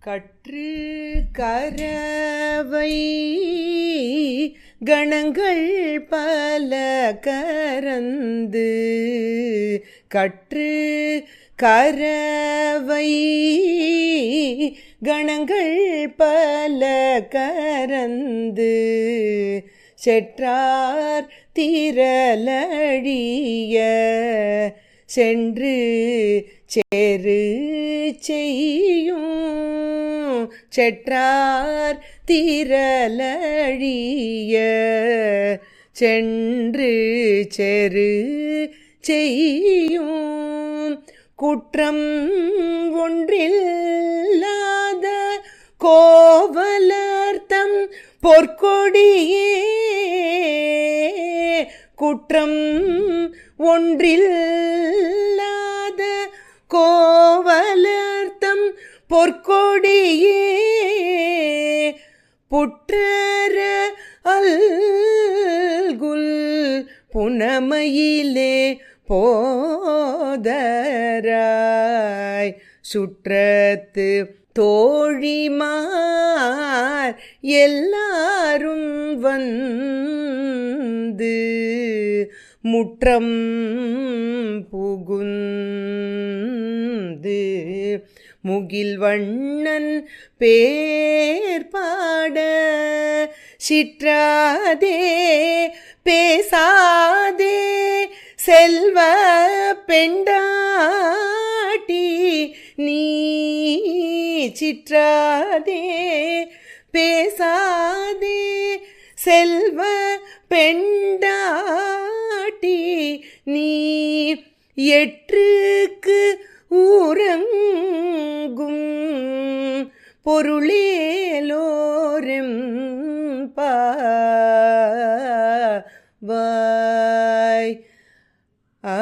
கற்று கரவை. கணங்கள் பல கரந்து கற்று கரவை. கணங்கள் பல கரந்து செற்றார் திரளழிய. சென்று சேரு செய்யும் செற்றார் தீரலழிய சென்று செரு செய்யும் குற்றம் ஒன்றில்லாத கோவலர்த்தம் பொற்கொடியே. குற்றம் ஒன்றில் கோவலர்த்தம் பொற்கொடியே. புற்றர அல்குல் புனமையிலே போதராய். சுற்றத்து தோழிமார் எல்லாரும் வந்து முற்றம் புகுந்து முகில் வண்ணன் பேர்பாட சிற்றாதே பேசாதே செல்வ பெண்டாட்டி நீ சிற்றாதே பேசாதே செல்வ பெண்டாட்டி நீ எட்டு ஊரங்கும் பொருளேலோரும் பாய் ஆ